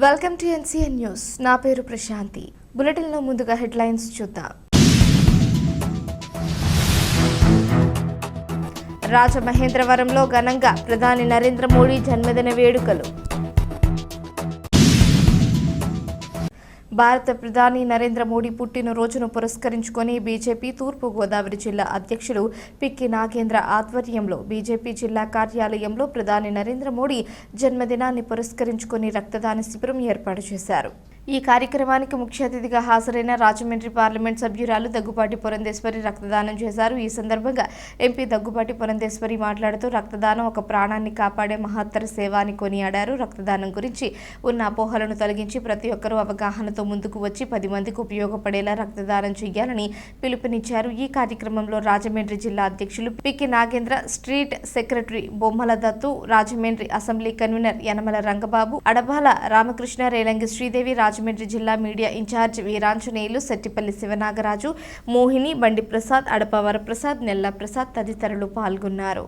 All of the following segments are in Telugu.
వెల్కమ్ టు ఎన్సీఎన్ న్యూస్ నా పేరు ప్రశాంతి. బులెటిన్లో ముందుగా హెడ్లైన్స్ చూద్దాం. రాజమహేంద్రవరంలో ఘనంగా ప్రధాని నరేంద్ర మోడీ జన్మదిన వేడుకలు. భారత ప్రధాని నరేంద్ర మోడీ పుట్టినరోజును పురస్కరించుకొని బీజేపీ తూర్పు గోదావరి జిల్లా అధ్యక్షులు పిక్కి నాగేంద్ర ఆధ్వర్యంలో బీజేపీ జిల్లా కార్యాలయంలో ప్రధాని నరేంద్ర మోడీ జన్మదినాన్ని పురస్కరించుకొని రక్తదాన శిబిరం ఏర్పాటు చేశారు. ఈ కార్యక్రమానికి ముఖ్య అతిథిగా హాజరైన రాజమండ్రి పార్లమెంట్ సభ్యురాలు దగ్గుపాటి పురంధేశ్వరి రక్తదానం చేశారు. ఈ సందర్భంగా ఎంపీ దగ్గుపాటి పురంధేశ్వరి మాట్లాడుతూ రక్తదానం ఒక ప్రాణాన్ని కాపాడే మహత్తర సేవ అని కొనియాడారు. రక్తదానం గురించి ఉన్న అపోహలను తొలగించి ప్రతి ఒక్కరూ అవగాహనతో ముందుకు వచ్చి పది మందికి ఉపయోగపడేలా రక్తదానం చేయాలని పిలుపునిచ్చారు. ఈ కార్యక్రమంలో రాజమండ్రి జిల్లా అధ్యక్షులు పికి Nagendra street secretary Bommala Dattu Rajahmundry assembly convener Yanamala Rangababu Adabala Ramakrishna Relangi Sridevi Rajahmundry జిల్లా మీడియా ఇన్ఛార్జ్ వీరాంజనేయులు సెట్టిపల్లి శివనాగరాజు మోహిని బండి ప్రసాద్ అడప వరప్రసాద్ నెల్ల ప్రసాద్ తదితరులు పాల్గొన్నారు.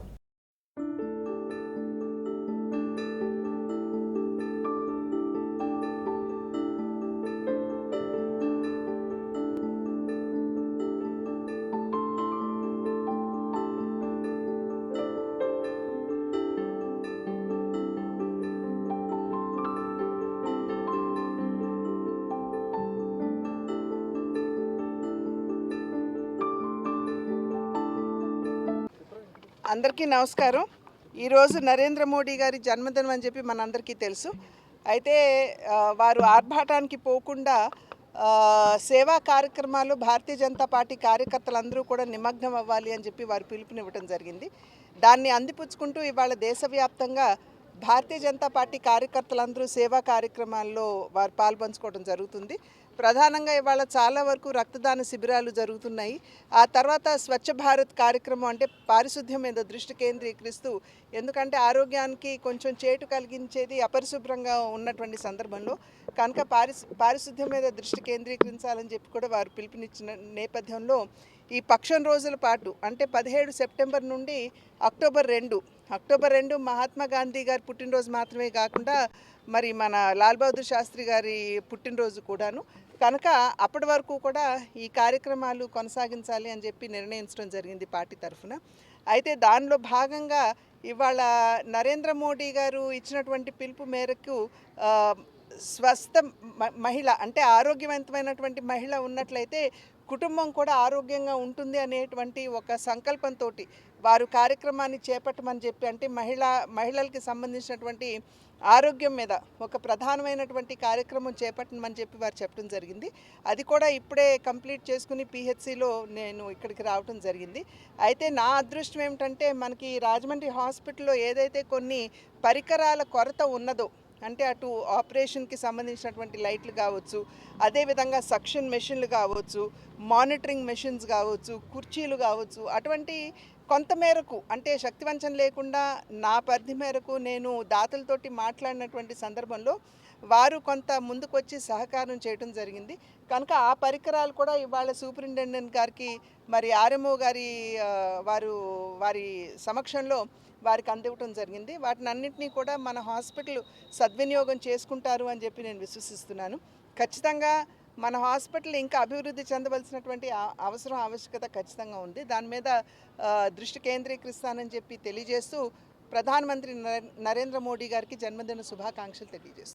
అందరికీ నమస్కారం. ఈరోజు నరేంద్ర మోడీ గారి జన్మదినం అని చెప్పి మనందరికీ తెలుసు. అయితే వారు ఆర్భాటానికి పోకుండా సేవా కార్యక్రమాలు భారతీయ జనతా పార్టీ కార్యకర్తలందరూ కూడా నిమగ్నం అవ్వాలి అని చెప్పి వారు పిలుపునివ్వడం జరిగింది. దాన్ని అందిపుచ్చుకుంటూ ఇవాళ దేశవ్యాప్తంగా భారతీయ జనతా పార్టీ కార్యకర్తలందరూ సేవా కార్యక్రమాల్లో వారు పాల్పంచుకోవడం జరుగుతుంది. ప్రధానంగా ఇవాళ చాలా వరకు రక్తదాన శిబిరాలు జరుగుతున్నాయి. ఆ తర్వాత స్వచ్ఛ భారత్ కార్యక్రమం అంటే పారిశుద్ధ్యం మీద దృష్టి కేంద్రీకరిస్తూ ఎందుకంటే ఆరోగ్యానికి కొంచెం చేటు కలిగించేది అపరిశుభ్రంగా ఉన్నటువంటి సందర్భంలో కనుక పారిశు పారిశుద్ధ్యం మీద దృష్టి కేంద్రీకరించాలని చెప్పి కూడా వారు పిలుపునిచ్చిన నేపథ్యంలో ఈ పక్షం రోజుల పాటు అంటే పదిహేడు సెప్టెంబర్ నుండి అక్టోబర్ రెండు. అక్టోబర్ రెండు మహాత్మా గాంధీ గారి పుట్టినరోజు మాత్రమే కాకుండా మరి మన లాల్ బహదూర్ శాస్త్రి గారి పుట్టినరోజు కూడాను. కనుక అప్పటి వరకు కూడా ఈ కార్యక్రమాలు కొనసాగించాలి అని చెప్పి నిర్ణయించడం జరిగింది పార్టీ తరఫున. అయితే దానిలో భాగంగా ఇవాళ నరేంద్ర మోడీ గారు ఇచ్చినటువంటి పిలుపు మేరకు స్వస్థ మ- మహిళ అంటే ఆరోగ్యవంతమైనటువంటి మహిళ ఉన్నట్లయితే కుటుంబం కూడా ఆరోగ్యంగా ఉంటుంది అనేటువంటి ఒక సంకల్పంతో వారు కార్యక్రమాన్ని చేపట్టమని చెప్పి అంటే మహిళ మహిళలకి సంబంధించినటువంటి ఆరోగ్యం మీద ఒక ప్రధానమైనటువంటి కార్యక్రమం చేపట్టమని చెప్పి వారు చెప్పడం జరిగింది. అది కూడా ఇప్పుడే కంప్లీట్ చేసుకుని పిహెచ్సిలో నేను ఇక్కడికి రావడం జరిగింది. అయితే నా అదృష్టం ఏమిటంటే మనకి రాజమండ్రి హాస్పిటల్లో ఏదైతే కొన్ని పరికరాల కొరత ఉన్నదో అంటే అటు ఆపరేషన్కి సంబంధించినటువంటి లైట్లు కావచ్చు అదేవిధంగా సక్షన్ మెషిన్లు కావచ్చు మానిటరింగ్ మెషిన్స్ కావచ్చు కుర్చీలు కావచ్చు అటువంటి కొంతమేరకు అంటే శక్తివంచన లేకుండా నా పరిధి మేరకు నేను దాతలతోటి మాట్లాడినటువంటి సందర్భంలో వారు కొంత ముందుకొచ్చి సహకారం చేయడం జరిగింది. కనుక ఆ పరికరాలు కూడా ఇవాళ సూపరింటెండెంట్ గారికి మరి ఆర్ఎంఓ గారి వారు వారి సమక్షంలో వారికి అందివ్వటం జరిగింది. వాటిని అన్నింటినీ కూడా మన హాస్పిటల్ సద్వినియోగం చేసుకుంటారు అని చెప్పి నేను విశ్వసిస్తున్నాను. ఖచ్చితంగా మన హాస్పిటల్ ఇంకా అభివృద్ధి చెందవలసినటువంటి అవసరం ఆవశ్యకత ఖచ్చితంగా ఉంది. దాని మీద దృష్టి కేంద్రీకరిస్తానని చెప్పి తెలియజేస్తూ ప్రధానమంత్రి నరేంద్ర మోడీ గారికి జన్మదిన శుభాకాంక్షలు తెలియజేస్తాను